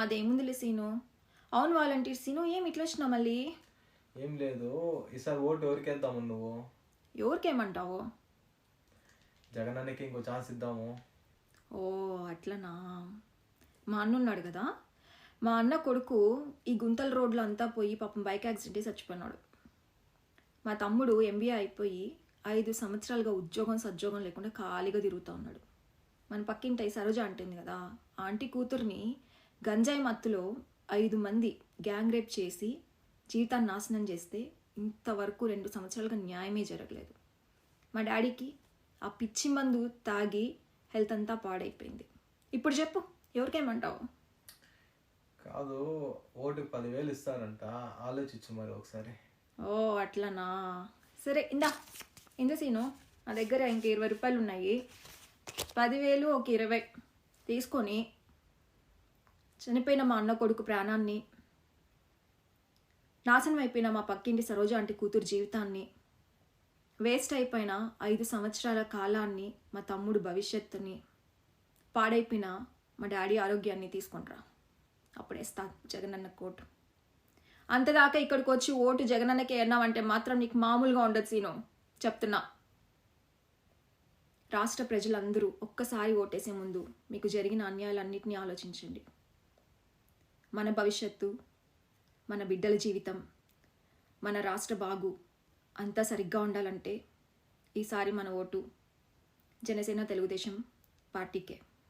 అదేముందిలే సీను. అవును వాలంటీర్ సీను ఏం ఇట్లా వచ్చినావు మళ్ళీ? ఏం లేదు ఈసారి ఓటు ఎవరికి వేద్దాము నువ్వు? ఎవరికేమంటావు? జగనానికి ఇంకో ఛాన్స్ ఇద్దాము. ఓ అట్లనా? మా అన్న ఉన్నాడు కదా? మా అన్న కొడుకు ఈ గుంతల రోడ్లో అంతా పోయి పాపం బైక్ యాక్సిడెంట్ చచ్చిపోయినాడు. మా తమ్ముడు ఎంబీఏ అయిపోయి ఐదు సంవత్సరాలుగా ఉద్యోగం సద్యోగం లేకుండా ఖాళీగా తిరుగుతూ ఉన్నాడు. మన పక్కింటి సరోజ అంటుంది కదా ఆంటీ కూతుర్ని గంజాయి మత్తులో ఐదు మంది గ్యాంగ్ రేప్ చేసి జీవితాన్ని నాశనం చేస్తే ఇంతవరకు రెండు సంవత్సరాలుగా న్యాయమే జరగలేదు. మా డాడీకి ఆ పిచ్చి మందు తాగి హెల్త్ అంతా పాడైపోయింది. ఇప్పుడు చెప్పు ఎవరికేమంటావు? కాదు ఓటుకి పదివేలు ఇస్తారంట ఆలోచించు మరి ఒకసారి. ఓ అట్లనా? సరే ఇందా ఇంద సీను నా దగ్గర ఇంక ఇరవై రూపాయలు ఉన్నాయి పదివేలు ఒక ఇరవై. తీసుకొని చనిపోయిన మా అన్న కొడుకు ప్రాణాన్ని నాశనం అయిపోయిన మా పక్కింటి సరోజ అంటే కూతురు జీవితాన్ని వేస్ట్ అయిపోయిన ఐదు సంవత్సరాల కాలాన్ని మా తమ్ముడు భవిష్యత్తుని పాడైపోయిన మా డాడీ ఆరోగ్యాన్ని తీసుకుంటారా అప్పుడేస్తా జగనన్న కోటు అంతదాకా ఇక్కడికి వచ్చి ఓటు జగనన్నకి అన్నావంటే మాత్రం నీకు మామూలుగా ఉండదు సీను. చెప్తున్నా. రాష్ట్ర ప్రజలందరూ ఒక్కసారి ఓటేసే ముందు మీకు జరిగిన అన్యాయాలన్నింటినీ ఆలోచించండి. మన భవిష్యత్తు మన బిడ్డల జీవితం మన రాష్ట్ర బాగు అంతా సరిగ్గా ఉండాలంటే ఈసారి మన ఓటు జనసేన తెలుగుదేశం పార్టీకే.